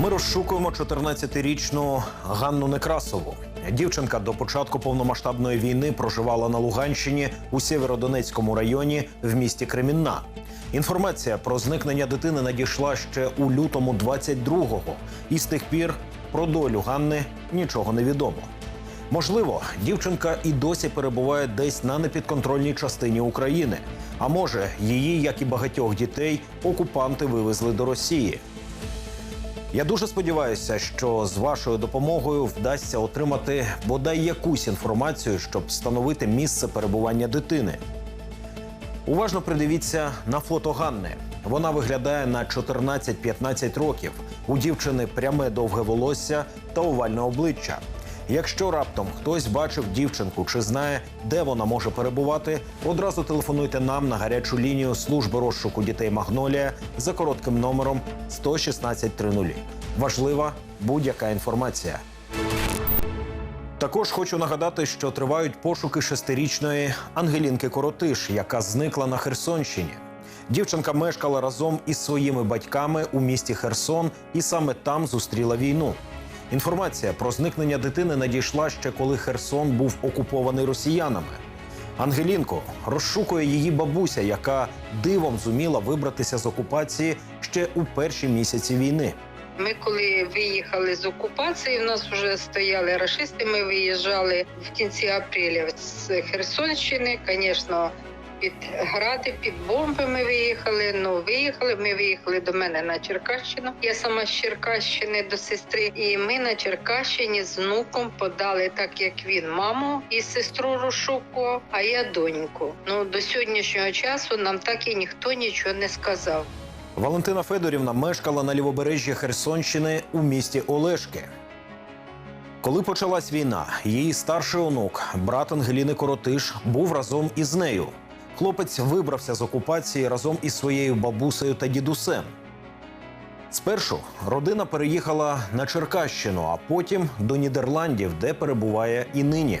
Ми розшукуємо 14-річну Ганну Некрасову. Дівчинка до початку повномасштабної війни проживала на Луганщині у Сєвєродонецькому районі в місті Кремінна. Інформація про зникнення дитини надійшла ще у лютому 22-го. І з тих пір про долю Ганни нічого не відомо. Можливо, дівчинка і досі перебуває десь на непідконтрольній частині України. А може, її, як і багатьох дітей, окупанти вивезли до Росії. Я дуже сподіваюся, що з вашою допомогою вдасться отримати бодай якусь інформацію, щоб встановити місце перебування дитини. Уважно придивіться на фото Ганни. Вона виглядає на 14-15 років. У дівчини пряме довге волосся та овальне обличчя. Якщо раптом хтось бачив дівчинку чи знає, де вона може перебувати, одразу телефонуйте нам на гарячу лінію служби розшуку дітей Магнолія за коротким номером 11630. Важлива будь-яка інформація. Також хочу нагадати, що тривають пошуки шестирічної Ангелінки Коротиш, яка зникла на Херсонщині. Дівчинка мешкала разом із своїми батьками у місті Херсон і саме там зустріла війну. Інформація про зникнення дитини надійшла ще коли Херсон був окупований росіянами. Ангелінку розшукує її бабуся, яка дивом зуміла вибратися з окупації ще у перші місяці війни. Ми коли виїхали з окупації, в нас вже стояли рашисти. Ми виїжджали в кінці апреля з Херсонщини. Звісно, під гради, під бомби ми виїхали. Ну виїхали. Ми виїхали до мене на Черкащину. Я сама з Черкащини до сестри. І ми на Черкащині з внуком подали, так як він маму і сестру розшукував, а я доньку. Ну до сьогоднішнього часу нам так і ніхто нічого не сказав. Валентина Федорівна мешкала на лівобережжі Херсонщини у місті Олешки. Коли почалась війна, її старший онук, брат Ангеліни Коротиш, був разом із нею. Хлопець вибрався з окупації разом із своєю бабусею та дідусем. Спершу родина переїхала на Черкащину, а потім до Нідерландів, де перебуває і нині.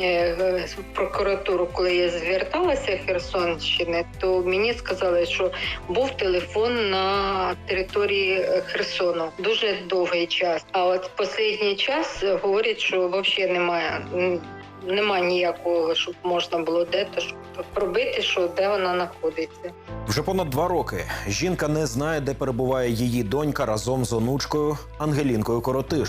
Е, прокуратуру, коли я зверталася Херсонщини, то мені сказали, що був телефон на території Херсону дуже довгий час. А от останній час говорять, що взагалі немає. Нема ніякого, щоб можна було де-то пробити, що де вона знаходиться. Вже понад два роки жінка не знає, де перебуває її донька разом з онучкою Ангелінкою Коротиш.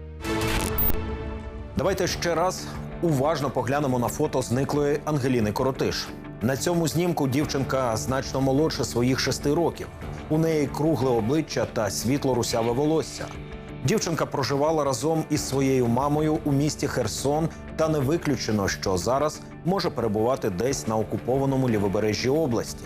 Давайте ще раз уважно поглянемо на фото зниклої Ангеліни Коротиш. На цьому знімку дівчинка значно молодша своїх шести років. У неї кругле обличчя та світло русяве волосся. Дівчинка проживала разом із своєю мамою у місті Херсон, та не виключено, що зараз може перебувати десь на окупованому лівобережжі області.